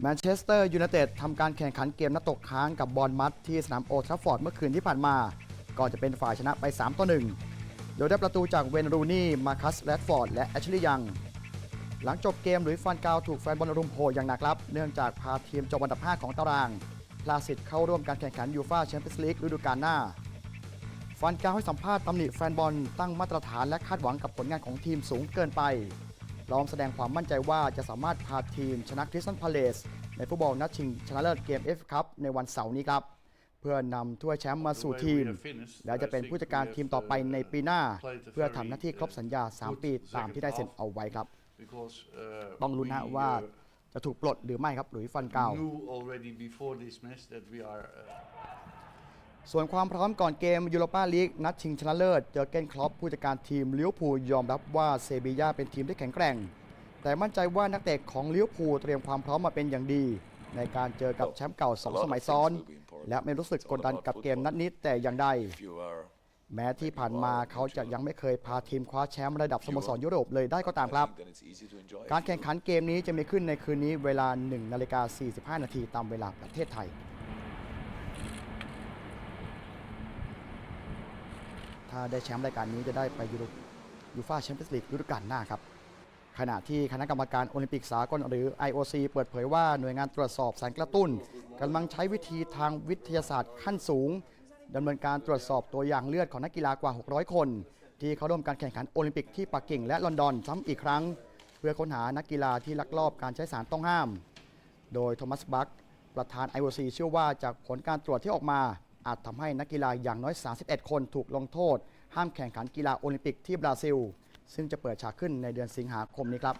แมนเชสเตอร์ยูไนเต็ดทำการแข่งขันเกมนัดตกค้างกับบอลมัดที่สนามโอทราฟฟอร์ดเมื่อคืนที่ผ่านมา ก่อนจะเป็นฝ่ายชนะไป 3 ต่อ 1 โดยได้ประตูจากเวนรูนี่มาคัสแรดฟอร์ดและแอชลีย์ยัง หลังจบเกมหลุยส์ฟันกาวถูกแฟนบอลรุมโหอย่างหนักครับ เนื่องจากพาทีมจบอันดับ 5 ของตารางพลาสิทธิ์เข้าร่วมการแข่งขันยูฟ่าแชมเปี้ยนส์ลีกฤดูกาลหน้าฟันกาวให้สัมภาษณ์ตำหนิแฟนบอลตั้งมาตรฐานและคาดหวังกับผลงานของทีมสูงเกินไป พร้อมแสดงความมั่นใจว่าจะสามารถพาทีมชนะคริสตันพาเลสในฟุตบอลนัดชิงชนะเลิศเกม F คัพในวันเสาร์นี้ครับ เพื่อนำถ้วยแชมป์มาสู่ทีม และจะเป็นผู้จัดการทีมต่อไปในปีหน้า เพื่อทำหน้าที่ครบสัญญา 3 ปีตามที่ได้เซ็นเอาไว้ครับ ต้องลุ้นนะว่าจะถูกปลดหรือไม่ครับหลุยฟันกา ส่วนความพร้อมก่อนเกมยูโรปาลีกนัดชิงชนะเลิศเจอเกนคลอปผู้จัดการทีมลิเวอร์พูลยอมรับว่าเซบีย่าเป็นทีมที่แข็งแกร่ง แต่มั่นใจว่านักเตะของลิเวอร์พูลเตรียมความพร้อมมาเป็นอย่างดี ในการเจอกับแชมป์เก่า2สมัยซ้อน และไม่รู้สึกกดดันกับเกมนัดนี้แต่อย่างใด If you are แม้ที่ผ่านมาเขาจะยังไม่เคยพาทีมคว้าแชมป์ระดับสโมสรยุโรปเลยได้ก็ตามครับ then it's easy to enjoy. การแข่งขันเกมนี้จะมีขึ้นในคืนนี้เวลา 1 นาฬิกา 45 นาทีตามเวลาประเทศไทย ถ้าได้แชมป์รายการนี้จะได้ไปยูโรยูฟาแชมเปี้ยนส์ลีกฤดูกาลหน้าครับขณะที่คณะกรรมการโอลิมปิกสากลหรือ IOC เปิดเผยว่าหน่วยงานตรวจสอบสารกระตุ้นกำลังใช้วิธีทางวิทยาศาสตร์ขั้นสูงดำเนินการตรวจสอบตัวอย่างเลือดของนักกีฬากว่า 600 คน ที่เข้าร่วมการแข่งขันโอลิมปิกที่ปักกิ่งและลอนดอนซ้ำอีกครั้ง เพื่อค้นหานักกีฬาที่ลักลอบการใช้สารต้องห้าม โดยโทมัสบัคประธาน IOC เชื่อว่าจากผลการตรวจที่ออกมา อาจทำให้นักกีฬาอย่างน้อย 31 คนถูกลงโทษ ห้ามแข่งขันกีฬาโอลิมปิกที่บราซิล ซึ่งจะเปิดฉากขึ้นในเดือนสิงหาคมนี้ครับ